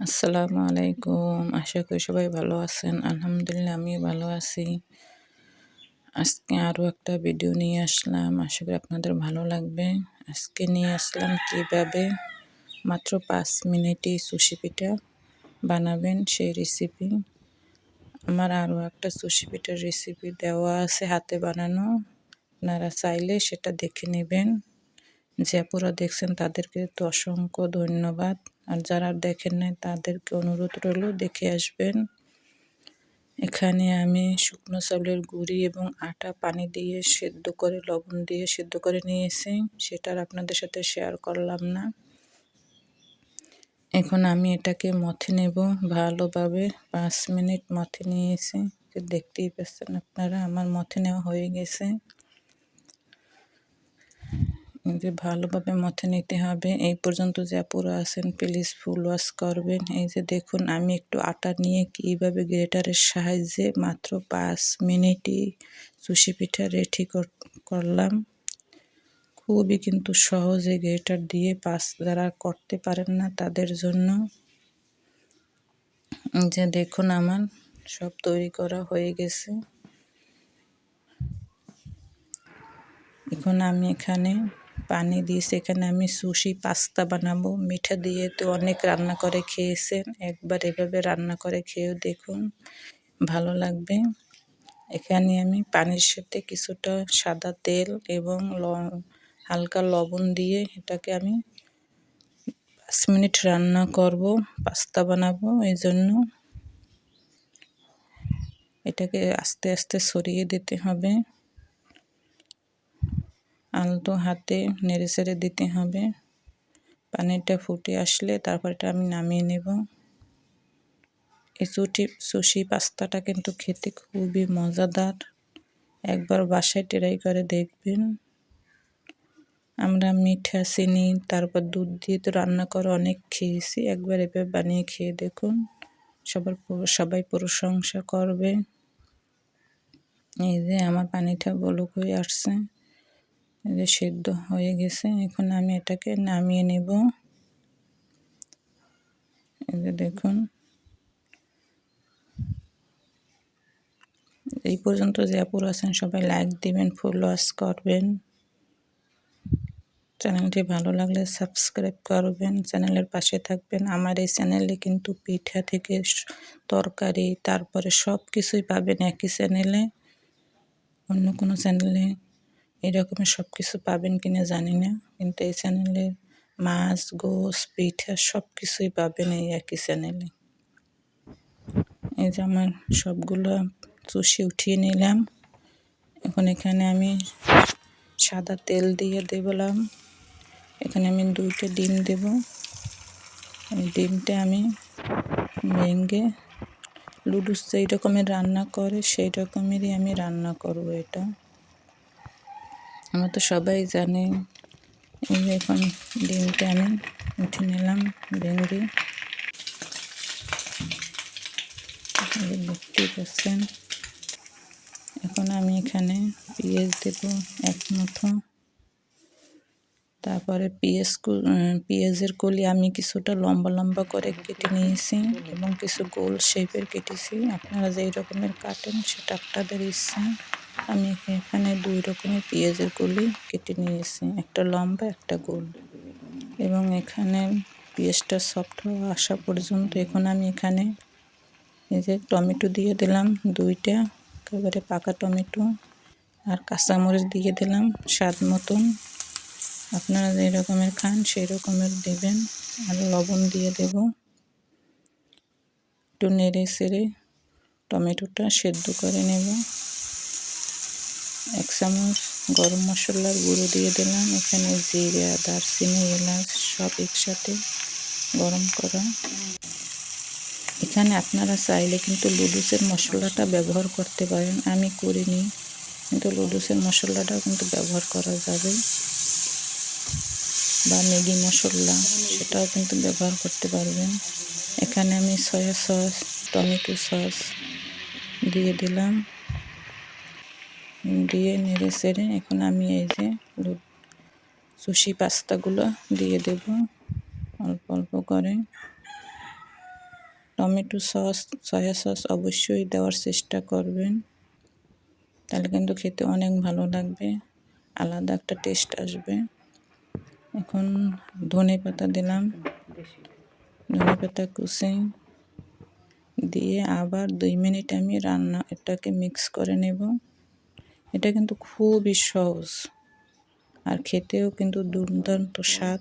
আসসালামু আলাইকুম। আশা করি সবাই ভালো আছেন। আলহামদুলিল্লাহ আমি ভালো আছি। আজকে আরও একটা ভিডিও নিয়ে আসলাম। আশা করি আপনাদের ভালো লাগবে। আজকে নিয়ে আসলাম কীভাবে মাত্র পাঁচ মিনিটে সুশি পিঠা বানাবেন সেই রেসিপি আমার আরও একটা সুশি পিঠার রেসিপি দেওয়া আছে হাতে বানানো। আপনারা চাইলে সেটা দেখে নেবেন। যে পুরো দেখছেন, তাদেরকে তো অসংখ্য ধন্যবাদ। আর যারা দেখেন নাই, তাদেরকে অনুরোধ রইল, দেখে আসবেন। এখানে আমি শুকনো চাউলের গুঁড়ি এবং আটা পানি দিয়ে সেদ্ধ করে, লবণ দিয়ে সেদ্ধ করে নিয়েছি। সেটা আর আপনাদের সাথে শেয়ার করলাম না। এখন আমি এটাকে মথে নেব। ভালোভাবে পাঁচ মিনিট মথে নিয়েছি। দেখতেই পাচ্ছেন আপনারা, আমার মথে নেওয়া হয়ে গেছে। যে ভালোভাবে মথে নিতে হবে। এই পর্যন্ত যা পুরো আছেন, প্লিজ ফুল ওয়াশ করবেন। এই যে দেখুন, আমি একটু আটা নিয়ে কীভাবে গ্রেটারের সাহায্যে মাত্র পাঁচ মিনিটই সুশি পিঠা রেডি করলাম। খুবই কিন্তু সহজে গ্রেটার দিয়ে পাস যারা করতে পারেন না তাদের জন্য। যে দেখুন আমার সব তৈরি করা হয়ে গেছে। এখন আমি এখানে পানি দিয়ে সেখানে আমি সুশি পাস্তা বানাবো। মিঠা দিয়ে তো অনেক রান্না করে খেয়েছেন। একবার এভাবে রান্না করে খেয়েও দেখুন, ভালো লাগবে। এখানে আমি পানির সাথে কিছুটা সাদা তেল এবং ল, হালকা লবণ দিয়ে এটাকে আমি পাঁচ মিনিট রান্না করব, পাস্তা বানাবো এই জন্য এটাকে আস্তে আস্তে সরিয়ে দিতে হবে। আলতো হাতে নেড়ে চেড়ে দিতে হবে। পানিটা ফুটে আসলে তারপর এটা আমি নামিয়ে নেব। এই সুটি সুশি পাস্তাটা কিন্তু খেতে খুবই মজাদার। একবার বাসায় ট্রাই করে দেখবেন। আমরা মিঠা, চিনি, তারপর দুধ দিয়ে তো রান্না করে অনেক খেয়েছি। একবার এভাবে বানিয়ে খেয়ে দেখুন। সবার সবাই প্রশংসা করবে। এই যে আমার পানিটা বলক হয়ে আসছে। যে সেদ্ধ হয়ে গেছে, এখন আমি এটাকে নামিয়ে নেব। যে দেখুন। এই পর্যন্ত যে আপুর আছেন, সবাই লাইক দিবেন ফুল ওয়াশ করবেন। চ্যানেলটি ভালো লাগলে সাবস্ক্রাইব করবেন, চ্যানেলের পাশে থাকবেন। আমার এই চ্যানেলে কিন্তু পিঠা থেকে তরকারি, তারপরে সব কিছুই পাবেন একই চ্যানেলে। অন্য কোনো চ্যানেলে এরকমের সব কিছু পাবেন কি না জানি না, কিন্তু এই চ্যানেলে মাছ গোস পিঠা সব কিছুই পাবেন এই একই চ্যানেলে এই যে আমার সবগুলো চুষি উঠিয়ে নিলাম। এখন এখানে আমি সাদা তেল দিয়ে দেবলাম। এখানে আমি দুইটা ডিম দেব। ডিমটা আমি ভেঙে লুডুস যেই রকমের রান্না করে সেই রকমেরই আমি রান্না করব এটা। আমরা তো সবাই জানি। এই এখন ডিমটা আমি উঠে নিলাম ভেঙে দেখতেই পাচ্ছেন এখন আমি এখানে পেঁয়াজ দেব এক মুঠো। তারপরে পেঁয়াজ পেঁয়াজের কলি আমি কিছুটা লম্বা লম্বা করে কেটে নিয়েছি এবং কিছু গোল শেপের কেটেছি। আপনারা যেই রকমের কাটেন সেটা আপনাদের ইচ্ছা। আমি এখানে দুই রকমের পেঁয়াজের কলি কেটে নিয়েছি। একটা লম্বা, একটা গোল। এবং এখানে পেঁয়াজটা সফট হওয়া আসা পর্যন্ত এখন আমি এখানে এই যে টমেটো দিয়ে দিলাম দুইটা একেবারে পাকা টমেটো আর কাঁচামরিচ দিয়ে দিলাম স্বাদ মতন। আপনারা যে রকমের খান সেই রকমের দেবেন। আর লবণ দিয়ে দেব। একটু নেড়ে সেড়ে টমেটোটা সেদ্ধ করে নেব। এক চামচ গরম মশলার গুঁড়ো দিয়ে দিলাম। এখানে জিরা, দারচিনি, এলাচ সব একসাথে গরম করা। এখানে আপনারা চাইলে কিন্তু লুডুসের মশলাটা ব্যবহার করতে পারেন। আমি করিনি, কিন্তু লুডুসের মশলাটাও কিন্তু ব্যবহার করা যাবে। বা ম্যাগি মশলা, সেটাও কিন্তু ব্যবহার করতে পারবেন। এখানে আমি সয়া সস, টমেটো সস দিয়ে দিলাম। দিয়ে নেড়ে সেড়ে এখন আমি এই যে সুশি পাস্তাগুলো দিয়ে দেব। অল্প অল্প করে। টমেটো সস, সয়া সস অবশ্যই দেওয়ার চেষ্টা করবেন। তাহলে কিন্তু খেতে অনেক ভালো লাগবে, আলাদা একটা টেস্ট আসবে। এখন ধনে পাতা দিলাম। ধনে পাতা কুচি দিয়ে আবার দুই মিনিট আমি রান্না এটাকে মিক্স করে নেব। এটা কিন্তু খুবই সহজ। আর খেতেও কিন্তু দুর্দান্ত স্বাদ।